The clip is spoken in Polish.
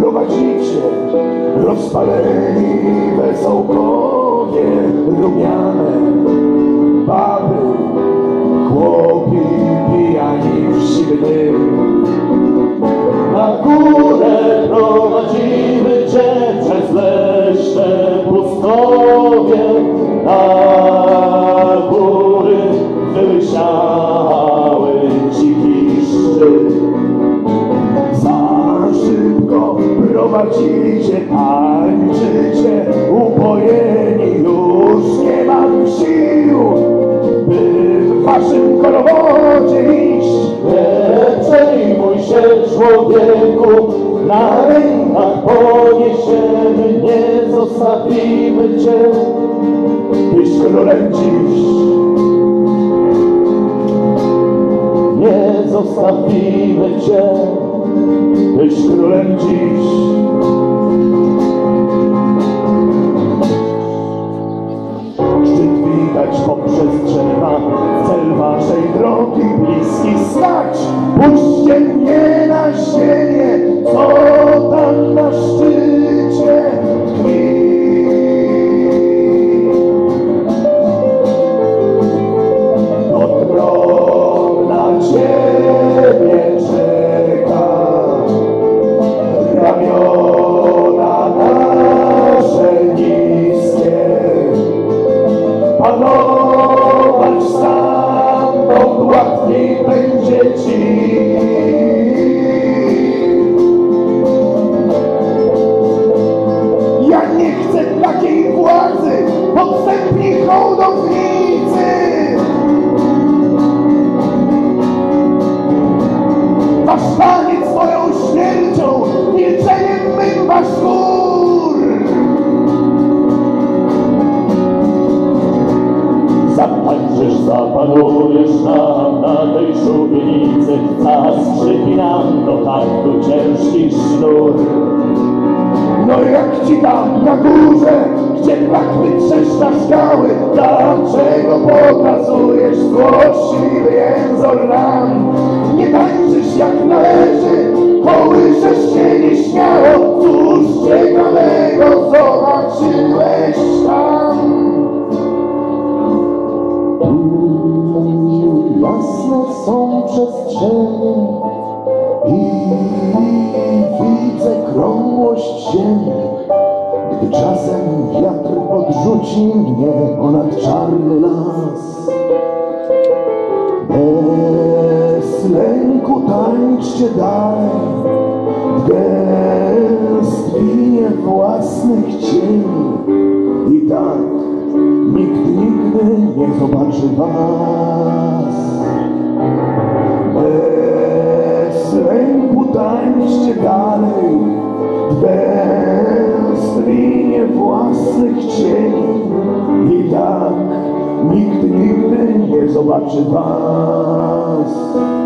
Prowadzicie rozpaleni wesołkowie, rumiane baby, chłopi pijani w siwy. Na górę prowadzimy cię przez leśne pustkowie, prowadzicie, tańczycie, upojeni już nie mam sił, by w waszym korowodzie iść. Nie przejmuj się człowieku, na rękach poniesiemy, nie zostawimy cię. Byś królem dziś, Nie zostawimy cię. byś królem dziś. Będzie ci. Ja nie chcę takiej władzy, podstępni hołdownicy. Wasz taniec swoją śmiercią, milczeniem mych wasz gór. Zatańczysz, zapanujesz nam taktu ciężki sznur. No jak ci tam na górze, gdzie pachwy trzeszcza skały, dlaczego pokazujesz złośliwy jęzor nam? Nie tańczysz jak należy, kołyszesz się nieśmiało, cóż ciekawego zobaczyłeś tam? Jasne są przestrzenie czasem wiatr podrzuci mnie ponad czarny las. Bez lęku tańczcie dalej, w gęstwinie własnych cieni. I tak nikt nigdy nie zobaczy was. Bez lęku tańczcie dalej, w gęstwinie własnych cieni. I tak nikt nigdy nie zobaczy was.